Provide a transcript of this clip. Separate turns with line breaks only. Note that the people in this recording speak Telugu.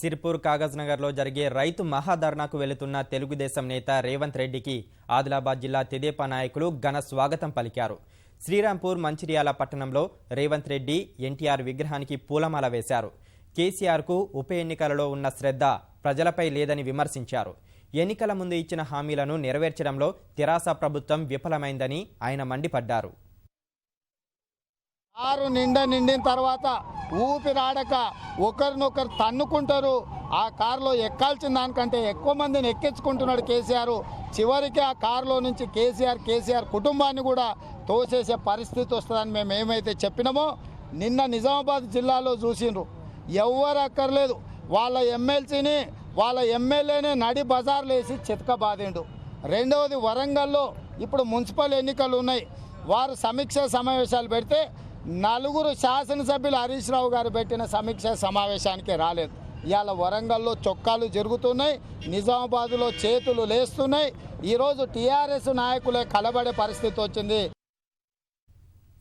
సిర్పూర్ కాగజ్నగర్లో జరిగే రైతు మహాధర్నాకు వెళుతున్న తెలుగుదేశం నేత రేవంత్ రెడ్డికి ఆదిలాబాద్ జిల్లా తెదేపా నాయకులు ఘన స్వాగతం పలికారు. శ్రీరాంపూర్ మంచిర్యాల పట్టణంలో రేవంత్ రెడ్డి ఎన్టీఆర్ విగ్రహానికి పూలమాల వేశారు. కేసీఆర్కు ఉప ఎన్నికలలో ఉన్న శ్రద్ధ ప్రజలపై లేదని విమర్శించారు. ఎన్నికల ముందు ఇచ్చిన హామీలను నెరవేర్చడంలో తెరాస ప్రభుత్వం విఫలమైందని ఆయన మండిపడ్డారు.
కారు నిండా నిండిన తర్వాత ఊపిరాడక ఒకరినొకరు తన్నుకుంటారు. ఆ కారులో ఎక్కాల్సిన దానికంటే ఎక్కువ మందిని ఎక్కించుకుంటున్నాడు కేసీఆర్. చివరికి ఆ కారులో నుంచి కేసీఆర్ కేసీఆర్ కుటుంబాన్ని కూడా తోసేసే పరిస్థితి వస్తుందని మేము ఏమైతే చెప్పినామో నిన్న నిజామాబాద్ జిల్లాలో చూసిండ్రు. ఎవరు అక్కర్లేదు. వాళ్ళ ఎమ్మెల్సీని వాళ్ళ ఎమ్మెల్యేనే నడి బజార్లు వేసి చితక బాధిండు రెండవది వరంగల్లో ఇప్పుడు మున్సిపల్ ఎన్నికలు ఉన్నాయి. వారు సమీక్ష సమావేశాలు పెడితే నలుగురు శాసనసభ్యులు హరీష్ రావు గారు పెట్టిన సమీక్ష సమావేశానికి రాలేదు. ఇవాళ వరంగల్లో చొక్కాలు జరుగుతున్నాయి నిజామాబాద్లో చేతులు లేస్తున్నాయి. ఈరోజు టీఆర్ఎస్ నాయకులే కలబడే పరిస్థితి వచ్చింది.